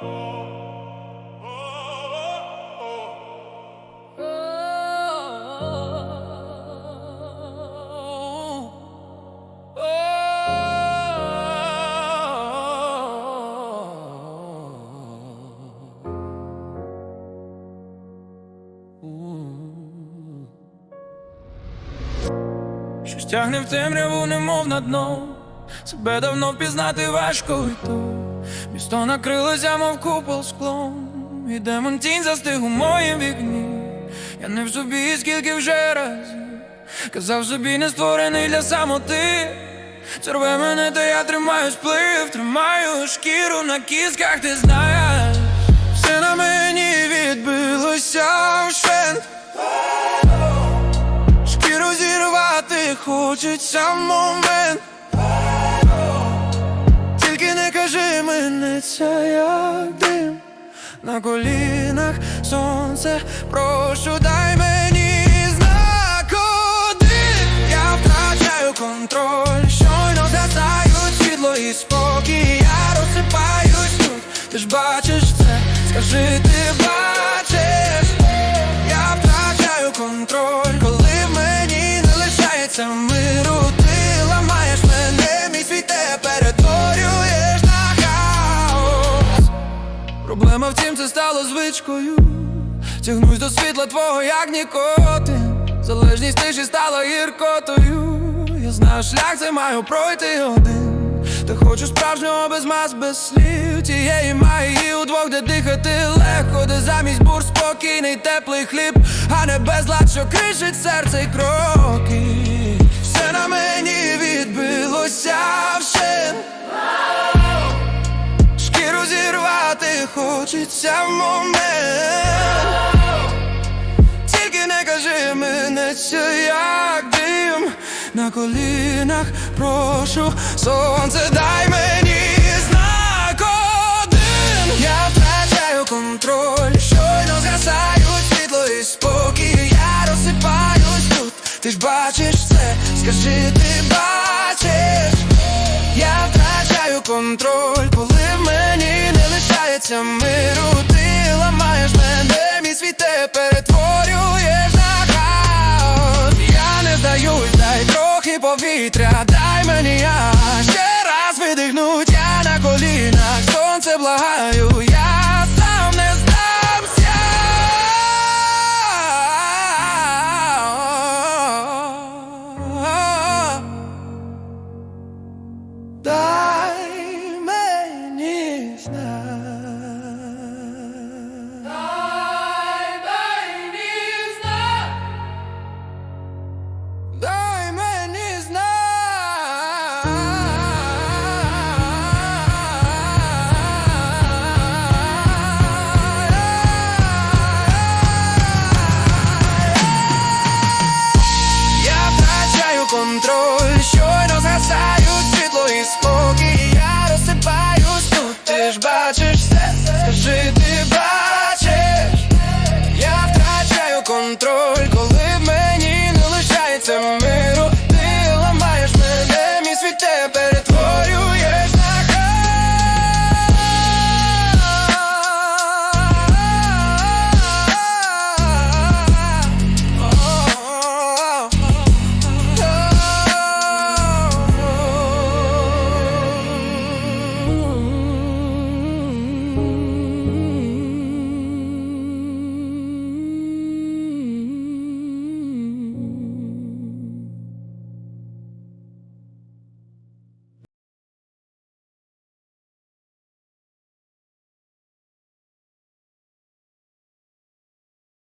Щось тягне в темряву, немов на дно. Себе давно впізнати важко і то Місто накрилося, мов купол склом. І демон тінь застиг у моїм вікні. Я не в собі, скільки вже разів Казав собі, не створений для самоти. Це рве мене, та я тримаю сплив, тримаю шкіру на кісках, ти знаєш. Все на мені відбилося вщент. Шкіру зірвати хочеться момент. Мене як дим на колінах. Сонце, прошу, дай мені знак один. Я втрачаю контроль, щойно згасають світло і спокій, я розсипаюсь тут, ти ж бачиш це, скажи, ти бачиш, я втрачаю контроль, коли в мені не лишається Проблема в тім, це стало звичкою. Тягнусь до світла твого, як нікотин. Залежність тиші стала гіркотою. Я знаю, шлях це маю пройти один. Та хочу справжнього без мас, без слів. Тієї магії удвох, де дихати легко, де замість бур спокійний, теплий хліб, а не безлад, що кришить серце й кроки. Хочеться в момент. Тільки не кажи це як дим. На колінах прошу сонце дай мені знак один. Я втрачаю контроль, щойно згасають світло і спокій. Я розсипаюсь тут, ти ж бачиш це, скажи ти бачиш? Я втрачаю контроль, коли в мені не лишається повітря, дай мені я ще раз видихнуть, я на колінах, сонце благаю, control.